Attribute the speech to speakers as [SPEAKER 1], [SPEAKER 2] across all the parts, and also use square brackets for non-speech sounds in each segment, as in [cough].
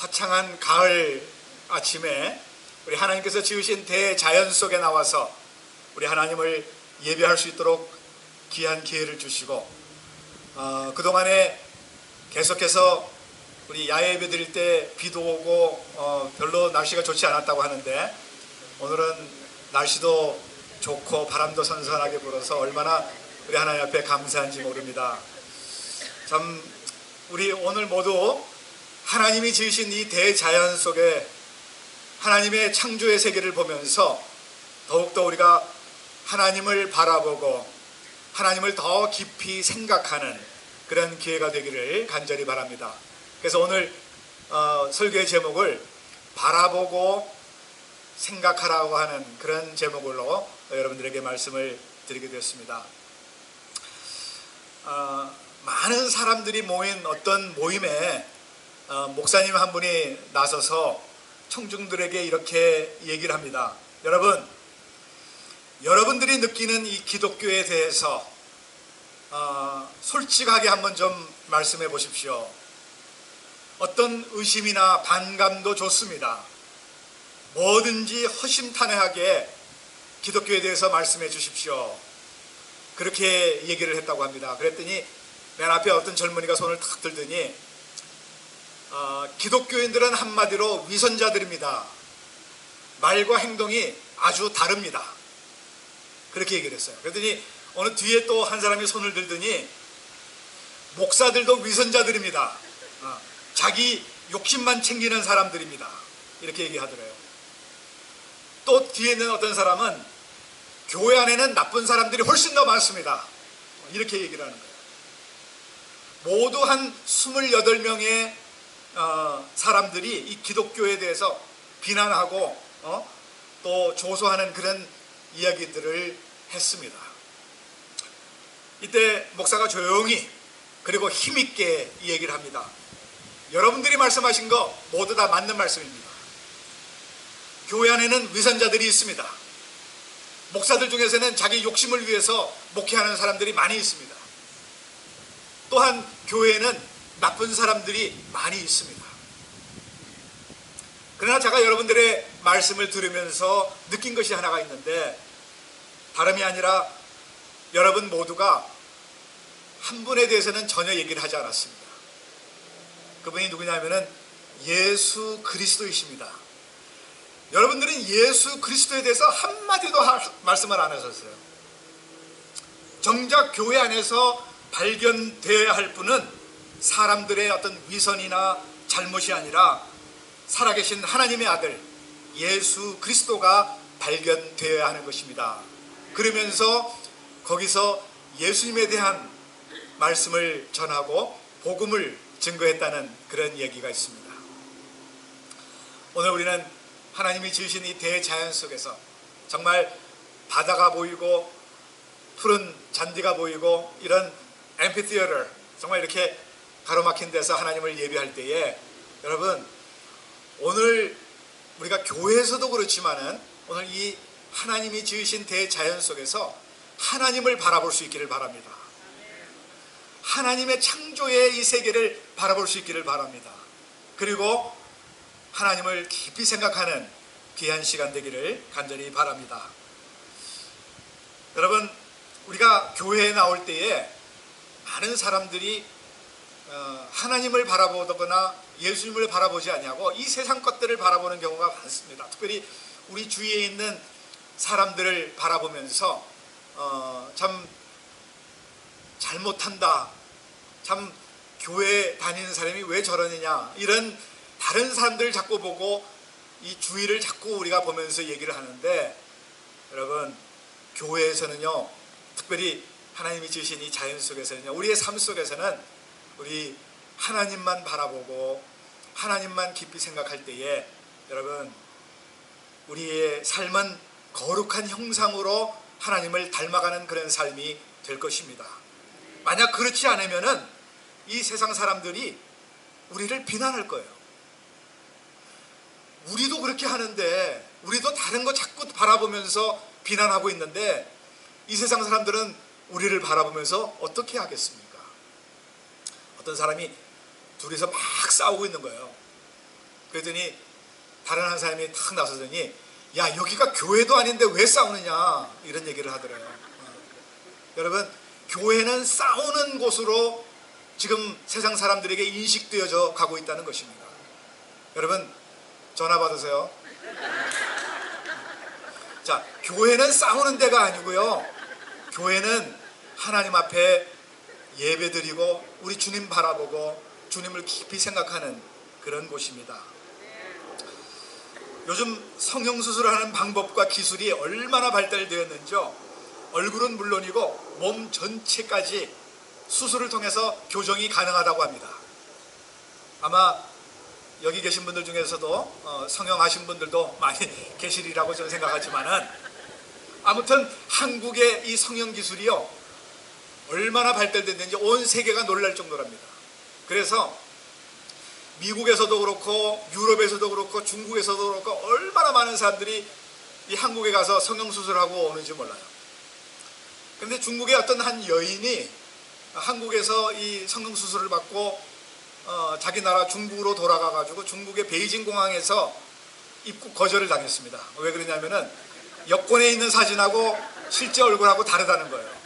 [SPEAKER 1] 화창한 가을 아침에 우리 하나님께서 지으신 대자연 속에 나와서 우리 하나님을 예배할 수 있도록 귀한 기회를 주시고 어, 그동안에 계속해서 우리 야외 예배 드릴 때 비도 오고 어, 별로 날씨가 좋지 않았다고 하는데 오늘은 날씨도 좋고 바람도 선선하게 불어서 얼마나 우리 하나님 앞에 감사한지 모릅니다. 참 우리 오늘 모두 하나님이 지으신 이 대자연 속에 하나님의 창조의 세계를 보면서 더욱더 우리가 하나님을 바라보고 하나님을 더 깊이 생각하는 그런 기회가 되기를 간절히 바랍니다. 그래서 오늘 어, 설교의 제목을 바라보고 생각하라고 하는 그런 제목으로 여러분들에게 말씀을 드리게 되었습니다. 어, 많은 사람들이 모인 어떤 모임에 어, 목사님 한 분이 나서서 청중들에게 이렇게 얘기를 합니다. 여러분, 여러분들이 느끼는 이 기독교에 대해서 어, 솔직하게 한번 좀 말씀해 보십시오. 어떤 의심이나 반감도 좋습니다. 뭐든지 허심탄회하게 기독교에 대해서 말씀해 주십시오. 그렇게 얘기를 했다고 합니다. 그랬더니 맨 앞에 어떤 젊은이가 손을 탁 들더니 어, 기독교인들은 한마디로 위선자들입니다. 말과 행동이 아주 다릅니다. 그렇게 얘기를 했어요. 그랬더니 어느 뒤에 또 한 사람이 손을 들더니 목사들도 위선자들입니다. 어, 자기 욕심만 챙기는 사람들입니다. 이렇게 얘기하더래요. 또 뒤에 있는 어떤 사람은 교회 안에는 나쁜 사람들이 훨씬 더 많습니다. 이렇게 얘기를 하는 거예요. 모두 한 28명의 어, 사람들이 이 기독교에 대해서 비난하고 어? 또 조소하는 그런 이야기들을 했습니다. 이때 목사가 조용히 그리고 힘있게 이 얘기를 합니다. 여러분들이 말씀하신 거 모두 다 맞는 말씀입니다. 교회 안에는 위선자들이 있습니다. 목사들 중에서는 자기 욕심을 위해서 목회하는 사람들이 많이 있습니다. 또한 교회에는 나쁜 사람들이 많이 있습니다. 그러나 제가 여러분들의 말씀을 들으면서 느낀 것이 하나가 있는데 다름이 아니라 여러분 모두가 한 분에 대해서는 전혀 얘기를 하지 않았습니다. 그분이 누구냐면은 예수 그리스도이십니다. 여러분들은 예수 그리스도에 대해서 한마디도 말씀을 안 하셨어요. 정작 교회 안에서 발견되어야 할 분은 사람들의 어떤 위선이나 잘못이 아니라 살아계신 하나님의 아들 예수 그리스도가 발견되어야 하는 것입니다. 그러면서 거기서 예수님에 대한 말씀을 전하고 복음을 증거했다는 그런 얘기가 있습니다. 오늘 우리는 하나님이 지으신 이 대자연 속에서 정말 바다가 보이고 푸른 잔디가 보이고 이런 엠피티어를 정말 이렇게 가로막힌 데서 하나님을 예배할 때에 여러분 오늘 우리가 교회에서도 그렇지만은 오늘 이 하나님이 지으신 대자연 속에서 하나님을 바라볼 수 있기를 바랍니다. 하나님의 창조의 이 세계를 바라볼 수 있기를 바랍니다. 그리고 하나님을 깊이 생각하는 귀한 시간 되기를 간절히 바랍니다. 여러분, 우리가 교회에 나올 때에 많은 사람들이 어, 하나님을 바라보거나 예수님을 바라보지 아니하고 이 세상 것들을 바라보는 경우가 많습니다. 특별히 우리 주위에 있는 사람들을 바라보면서 어, 참 잘못한다. 참 교회 다니는 사람이 왜 저러느냐. 이런 다른 사람들을 자꾸 보고 이 주위를 자꾸 우리가 보면서 얘기를 하는데 여러분 교회에서는요 특별히 하나님이 주신 이 자연 속에서는요 우리의 삶 속에서는 우리 하나님만 바라보고 하나님만 깊이 생각할 때에 여러분 우리의 삶은 거룩한 형상으로 하나님을 닮아가는 그런 삶이 될 것입니다. 만약 그렇지 않으면은 이 세상 사람들이 우리를 비난할 거예요. 우리도 그렇게 하는데 우리도 다른 거 자꾸 바라보면서 비난하고 있는데 이 세상 사람들은 우리를 바라보면서 어떻게 하겠습니까? 어떤 사람이 둘이서 막 싸우고 있는 거예요. 그랬더니 다른 한 사람이 탁 나서더니 야 여기가 교회도 아닌데 왜 싸우느냐 이런 얘기를 하더래요. 어. 여러분 교회는 싸우는 곳으로 지금 세상 사람들에게 인식되어져 가고 있다는 것입니다. 여러분 전화 받으세요. 자 교회는 싸우는 데가 아니고요. 교회는 하나님 앞에 예배드리고 우리 주님 바라보고 주님을 깊이 생각하는 그런 곳입니다. 요즘 성형수술하는 방법과 기술이 얼마나 발달되었는지요. 얼굴은 물론이고 몸 전체까지 수술을 통해서 교정이 가능하다고 합니다. 아마 여기 계신 분들 중에서도 어, 성형하신 분들도 많이 [laughs] 계시리라고 저는 생각하지만은 아무튼 한국의 이 성형 기술이요 얼마나 발달됐는지 온 세계가 놀랄 정도랍니다. 그래서 미국에서도 그렇고 유럽에서도 그렇고 중국에서도 그렇고 얼마나 많은 사람들이 이 한국에 가서 성형수술하고 오는지 몰라요. 그런데 중국의 어떤 한 여인이 한국에서 이 성형수술을 받고 어, 자기 나라 중국으로 돌아가 가지고 중국의 베이징 공항에서 입국 거절을 당했습니다. 왜 그러냐면은 여권에 있는 사진하고 실제 얼굴하고 다르다는 거예요.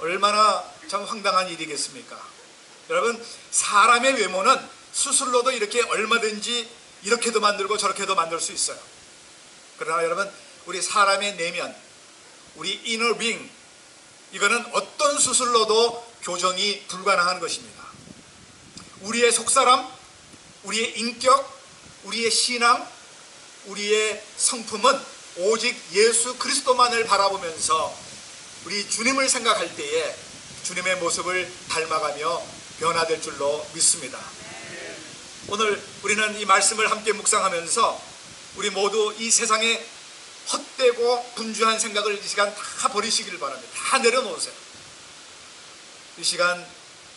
[SPEAKER 1] 얼마나 참 황당한 일이겠습니까? 여러분 사람의 외모는 수술로도 이렇게 얼마든지 이렇게도 만들고 저렇게도 만들 수 있어요. 그러나 여러분 우리 사람의 내면, 우리 inner being 이거는 어떤 수술로도 교정이 불가능한 것입니다. 우리의 속사람, 우리의 인격, 우리의 신앙, 우리의 성품은 오직 예수 그리스도만을 바라보면서 우리 주님을 생각할 때에 주님의 모습을 닮아가며 변화될 줄로 믿습니다. 오늘 우리는 이 말씀을 함께 묵상하면서 우리 모두 이 세상에 헛되고 분주한 생각을 이 시간 다 버리시기를 바랍니다. 다 내려놓으세요. 이 시간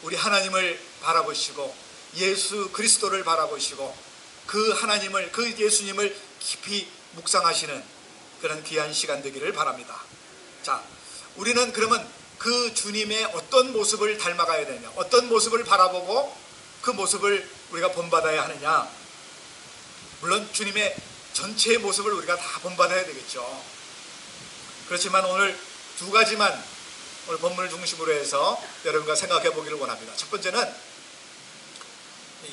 [SPEAKER 1] 우리 하나님을 바라보시고 예수 그리스도를 바라보시고 그 하나님을 그 예수님을 깊이 묵상하시는 그런 귀한 시간 되기를 바랍니다. 자, 우리는 그러면 그 주님의 어떤 모습을 닮아가야 되냐, 어떤 모습을 바라보고 그 모습을 우리가 본받아야 하느냐. 물론 주님의 전체의 모습을 우리가 다 본받아야 되겠죠. 그렇지만 오늘 두 가지만 오늘 본문을 중심으로 해서 여러분과 생각해 보기를 원합니다. 첫 번째는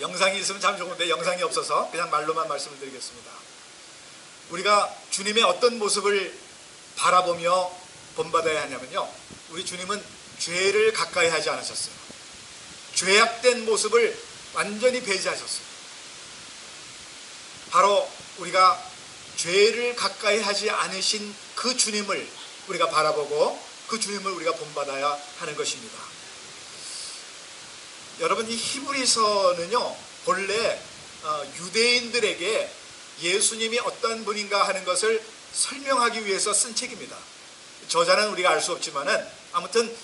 [SPEAKER 1] 영상이 있으면 참 좋은데 영상이 없어서 그냥 말로만 말씀을 드리겠습니다. 우리가 주님의 어떤 모습을 바라보며 본받아야 하냐면요. 우리 주님은 죄를 가까이 하지 않으셨어요. 죄악된 모습을 완전히 배제하셨어요. 바로 우리가 죄를 가까이 하지 않으신 그 주님을 우리가 바라보고 그 주님을 우리가 본받아야 하는 것입니다. 여러분 이 히브리서는요 본래 어, 유대인들에게 예수님이 어떤 분인가 하는 것을 설명하기 위해서 쓴 책입니다. 저자는 우리가 알 수 없지만은 아무튼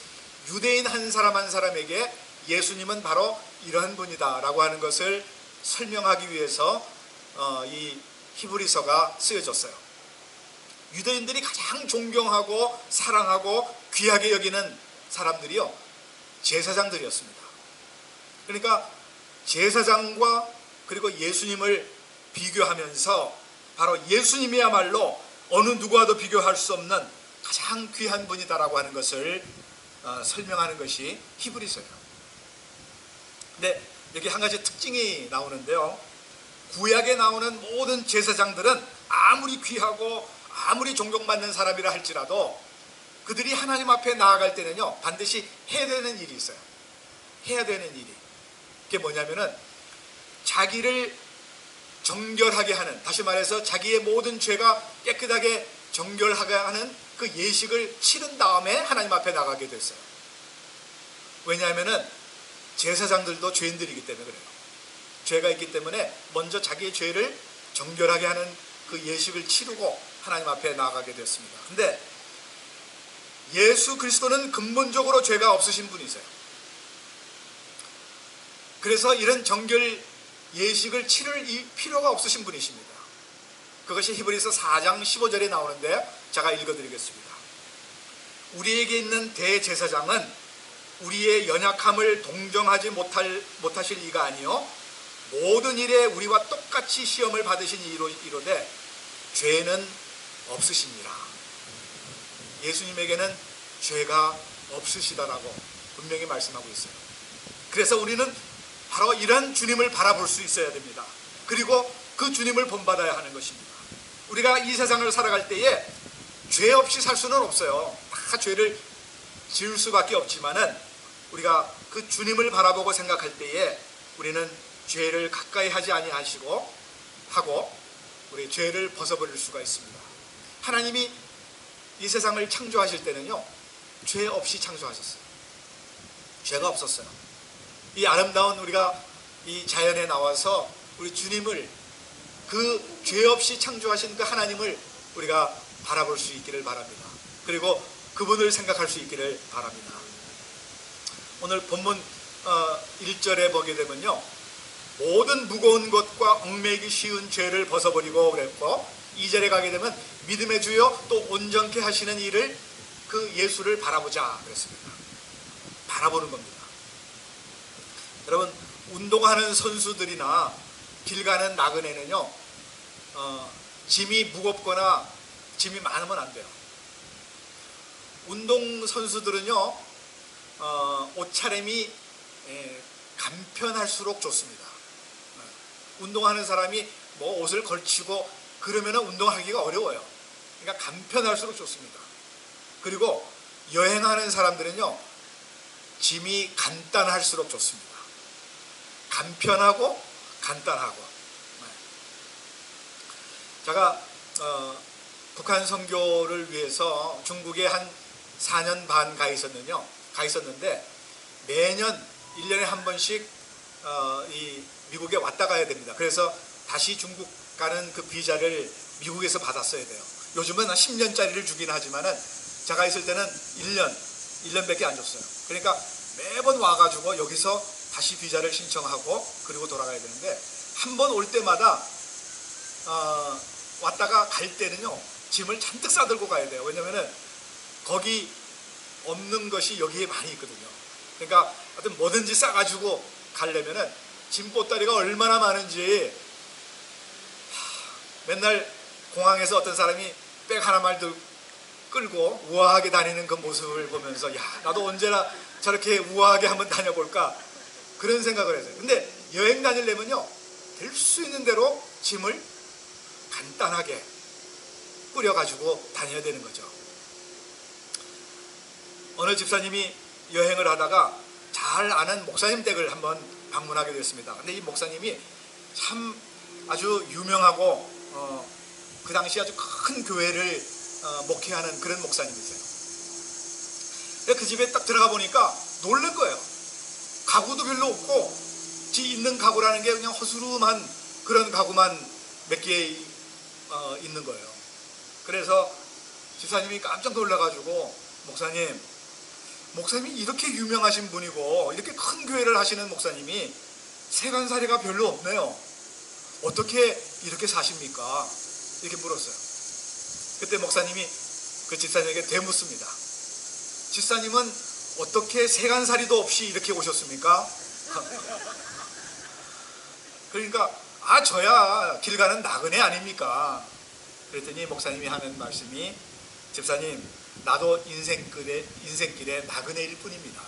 [SPEAKER 1] 유대인 한 사람 한 사람에게 예수님은 바로 이러한 분이다라고 하는 것을 설명하기 위해서 어, 이 히브리서가 쓰여졌어요. 유대인들이 가장 존경하고 사랑하고 귀하게 여기는 사람들이요 제사장들이었습니다. 그러니까 제사장과 그리고 예수님을 비교하면서 바로 예수님이야말로 어느 누구와도 비교할 수 없는 가장 귀한 분이다라고 하는 것을 어, 설명하는 것이 히브리서예요. 근데 여기 한 가지 특징이 나오는데요. 구약에 나오는 모든 제사장들은 아무리 귀하고 아무리 존경받는 사람이라 할지라도 그들이 하나님 앞에 나아갈 때는요 반드시 해야 되는 일이 있어요. 해야 되는 일이. 그게 뭐냐면은 자기를 정결하게 하는 다시 말해서 자기의 모든 죄가 깨끗하게 정결하게 하는 그 예식을 치른 다음에 하나님 앞에 나가게 됐어요. 왜냐하면은 제사장들도 죄인들이기 때문에 그래요. 죄가 있기 때문에 먼저 자기의 죄를 정결하게 하는 그 예식을 치르고 하나님 앞에 나가게 됐습니다. 근데 예수 그리스도는 근본적으로 죄가 없으신 분이세요. 그래서 이런 정결 예식을 치를 필요가 없으신 분이십니다. 그것이 히브리서 4장 15절에 나오는데 제가 읽어드리겠습니다. 우리에게 있는 대제사장은 우리의 연약함을 동정하지 못할, 못하실 이가 아니요 모든 일에 우리와 똑같이 시험을 받으신 이로, 이로되 죄는 없으십니다. 예수님에게는 죄가 없으시다라고 분명히 말씀하고 있어요. 그래서 우리는 바로 이런 주님을 바라볼 수 있어야 됩니다. 그리고 그 주님을 본받아야 하는 것입니다. 우리가 이 세상을 살아갈 때에 죄 없이 살 수는 없어요. 다 죄를 지을 수밖에 없지만은 우리가 그 주님을 바라보고 생각할 때에 우리는 죄를 가까이 하지 아니하시고 하고 우리 죄를 벗어버릴 수가 있습니다. 하나님이 이 세상을 창조하실 때는요 죄 없이 창조하셨어요. 죄가 없었어요. 이 아름다운 우리가 이 자연에 나와서 우리 주님을 그 죄 없이 창조하신 그 하나님을 우리가 바라볼 수 있기를 바랍니다. 그리고 그분을 생각할 수 있기를 바랍니다. 오늘 본문 1절에 어, 보게 되면요. 모든 무거운 것과 얽매기 쉬운 죄를 벗어버리고 그랬고 2절에 가게 되면 믿음의 주여 또 온전케 하시는 일을 그 예수를 바라보자 그랬습니다. 바라보는 겁니다. 여러분 운동하는 선수들이나 길 가는 나그네는요 어, 짐이 무겁거나 짐이 많으면 안 돼요. 운동 선수들은요 어, 옷차림이 예, 간편할수록 좋습니다. 어, 운동하는 사람이 뭐 옷을 걸치고 그러면 운동하기가 어려워요. 그러니까 간편할수록 좋습니다. 그리고 여행하는 사람들은요 짐이 간단할수록 좋습니다. 간편하고 간단하고. 네. 제가 어, 북한 선교를 위해서 중국에 한 4년 반 가 있었는요. 가 있었는데 매년 1년에 한 번씩 어, 이 미국에 왔다 가야 됩니다. 그래서 다시 중국 가는 그 비자를 미국에서 받았어야 돼요. 요즘은 10년짜리를 주긴 하지만은 제가 있을 때는 1년, 1년밖에 안 줬어요. 그러니까 매번 와가지고 여기서 다시 비자를 신청하고 그리고 돌아가야 되는데 한 번 올 때마다 어, 왔다가 갈 때는요 짐을 잔뜩 싸들고 가야 돼요. 왜냐면은 거기 없는 것이 여기에 많이 있거든요. 그러니까 하여튼 뭐든지 싸가지고 가려면은 짐 보따리가 얼마나 많은지 하, 맨날 공항에서 어떤 사람이 백 하나만 들 끌고 우아하게 다니는 그 모습을 보면서 야 나도 언제나 저렇게 우아하게 한번 다녀볼까 그런 생각을 했어요. 근데 여행 다니려면요 될 수 있는 대로 짐을 간단하게 뿌려가지고 다녀야 되는 거죠. 어느 집사님이 여행을 하다가 잘 아는 목사님 댁을 한번 방문하게 됐습니다. 근데 이 목사님이 참 아주 유명하고 어, 그 당시 아주 큰 교회를 어, 목회하는 그런 목사님이세요. 그 집에 딱 들어가 보니까 놀란 거예요. 가구도 별로 없고 지 있는 가구라는 게 그냥 허스름한 그런 가구만 몇 개 어, 있는 거예요. 그래서 집사님이 깜짝 놀라가지고 목사님, 목사님이 이렇게 유명하신 분이고 이렇게 큰 교회를 하시는 목사님이 세간살이가 별로 없네요. 어떻게 이렇게 사십니까? 이렇게 물었어요. 그때 목사님이 그 집사님에게 되묻습니다. 집사님은 어떻게 세간살이도 없이 이렇게 오셨습니까? [laughs] 그러니까 아 저야 길 가는 나그네 아닙니까? 그랬더니 목사님이 하는 말씀이 집사님 나도 인생길에 인생길에 나그네일 뿐입니다.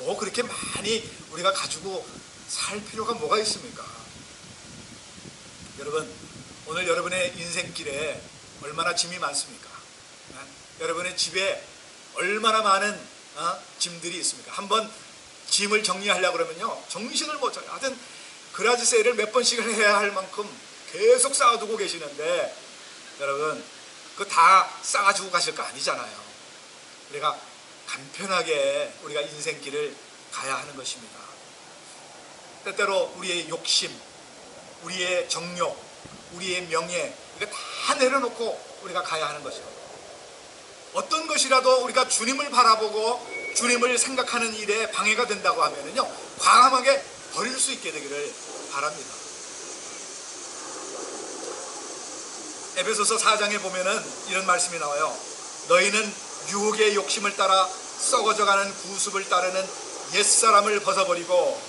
[SPEAKER 1] 뭐 그렇게 많이 우리가 가지고 살 필요가 뭐가 있습니까? 여러분 오늘 여러분의 인생길에 얼마나 짐이 많습니까? 네? 여러분의 집에 얼마나 많은 어? 짐들이 있습니까? 한번 짐을 정리하려고 그러면요 정신을 못 차려. 하여튼 그라지 세일을 몇 번씩 해야 할 만큼 계속 쌓아두고 계시는데 여러분 그 다 쌓아주고 가실 거 아니잖아요. 우리가 간편하게 우리가 인생길을 가야 하는 것입니다. 때때로 우리의 욕심, 우리의 정욕, 우리의 명예 이거 다 내려놓고 우리가 가야 하는 것이죠. 어떤 것이라도 우리가 주님을 바라보고 주님을 생각하는 일에 방해가 된다고 하면은요 과감하게 버릴 수 있게 되기를 바랍니다. 에베소서 4장에 보면은 이런 말씀이 나와요. 너희는 유혹의 욕심을 따라 썩어져가는 구습을 따르는 옛사람을 벗어버리고